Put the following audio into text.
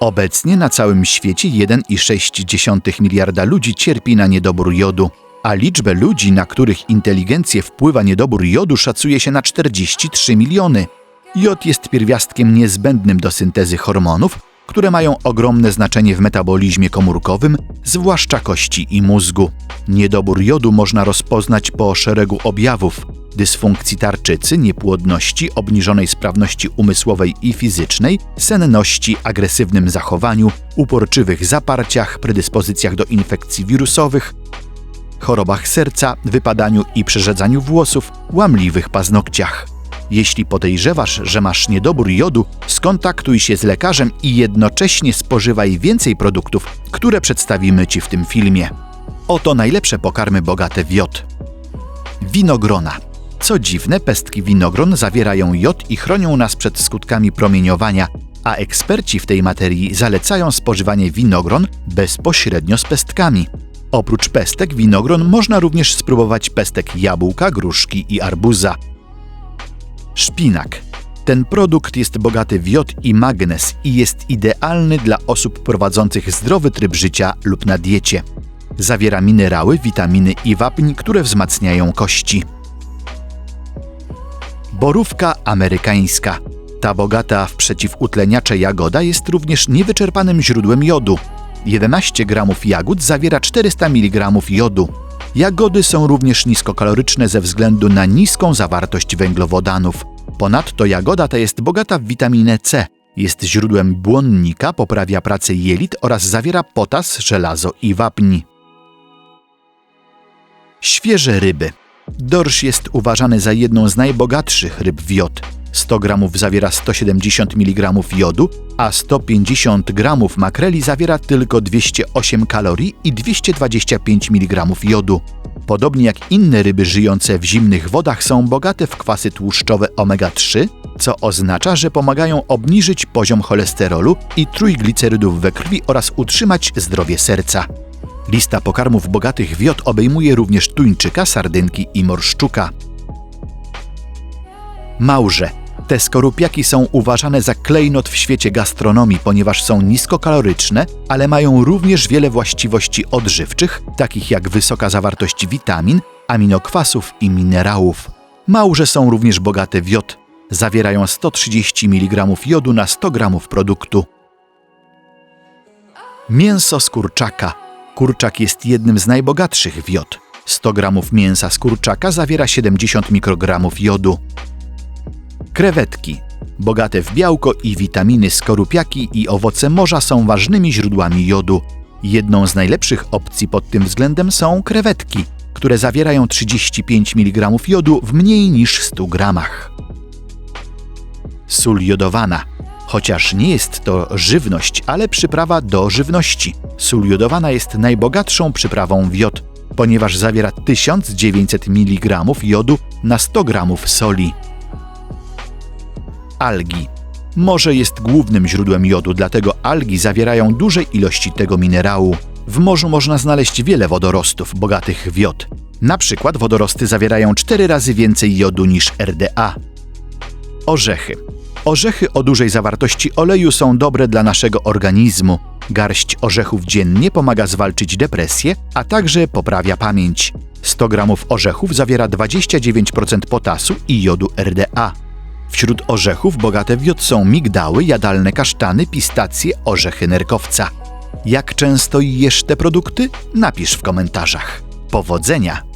Obecnie na całym świecie 1,6 miliarda ludzi cierpi na niedobór jodu, a liczbę ludzi, na których inteligencję wpływa niedobór jodu, szacuje się na 43 miliony. Jod jest pierwiastkiem niezbędnym do syntezy hormonów, które mają ogromne znaczenie w metabolizmie komórkowym, zwłaszcza kości i mózgu. Niedobór jodu można rozpoznać po szeregu objawów: dysfunkcji tarczycy, niepłodności, obniżonej sprawności umysłowej i fizycznej, senności, agresywnym zachowaniu, uporczywych zaparciach, predyspozycjach do infekcji wirusowych, chorobach serca, wypadaniu i przerzedzaniu włosów, łamliwych paznokciach. Jeśli podejrzewasz, że masz niedobór jodu, skontaktuj się z lekarzem i jednocześnie spożywaj więcej produktów, które przedstawimy Ci w tym filmie. Oto najlepsze pokarmy bogate w jod. Winogrona. Co dziwne, pestki winogron zawierają jod i chronią nas przed skutkami promieniowania, a eksperci w tej materii zalecają spożywanie winogron bezpośrednio z pestkami. Oprócz pestek winogron można również spróbować pestek jabłka, gruszki i arbuza. Szpinak. Ten produkt jest bogaty w jod i magnez i jest idealny dla osób prowadzących zdrowy tryb życia lub na diecie. Zawiera minerały, witaminy i wapń, które wzmacniają kości. Borówka amerykańska. Ta bogata w przeciwutleniacze jagoda jest również niewyczerpanym źródłem jodu. 11 gramów jagód zawiera 400 mg jodu. Jagody są również niskokaloryczne ze względu na niską zawartość węglowodanów. Ponadto jagoda ta jest bogata w witaminę C. Jest źródłem błonnika, poprawia pracę jelit oraz zawiera potas, żelazo i wapń. Świeże ryby. Dorsz jest uważany za jedną z najbogatszych ryb w jod. 100 gramów zawiera 170 mg jodu, a 150 gramów makreli zawiera tylko 208 kalorii i 225 mg jodu. Podobnie jak inne ryby żyjące w zimnych wodach są bogate w kwasy tłuszczowe omega-3, co oznacza, że pomagają obniżyć poziom cholesterolu i trójglicerydów we krwi oraz utrzymać zdrowie serca. Lista pokarmów bogatych w jod obejmuje również tuńczyka, sardynki i morszczuka. Małże. Te skorupiaki są uważane za klejnot w świecie gastronomii, ponieważ są niskokaloryczne, ale mają również wiele właściwości odżywczych, takich jak wysoka zawartość witamin, aminokwasów i minerałów. Małże są również bogate w jod. Zawierają 130 mg jodu na 100 g produktu. Mięso z kurczaka. Kurczak jest jednym z najbogatszych w jod. 100 g mięsa z kurczaka zawiera 70 mikrogramów jodu. Krewetki. Bogate w białko i witaminy skorupiaki i owoce morza są ważnymi źródłami jodu. Jedną z najlepszych opcji pod tym względem są krewetki, które zawierają 35 mg jodu w mniej niż 100 gramach. Sól jodowana. Chociaż nie jest to żywność, ale przyprawa do żywności. Sól jodowana jest najbogatszą przyprawą w jod, ponieważ zawiera 1900 mg jodu na 100 g soli algi. Morze jest głównym źródłem jodu, dlatego algi zawierają duże ilości tego minerału. W morzu można znaleźć wiele wodorostów bogatych w jod. Na przykład wodorosty zawierają 4 razy więcej jodu niż RDA. Orzechy. Orzechy o dużej zawartości oleju są dobre dla naszego organizmu. Garść orzechów dziennie pomaga zwalczyć depresję, a także poprawia pamięć. 100 g orzechów zawiera 29% potasu i jodu RDA. Wśród orzechów bogate w jod są migdały, jadalne kasztany, pistacje, orzechy nerkowca. Jak często jesz te produkty? Napisz w komentarzach. Powodzenia!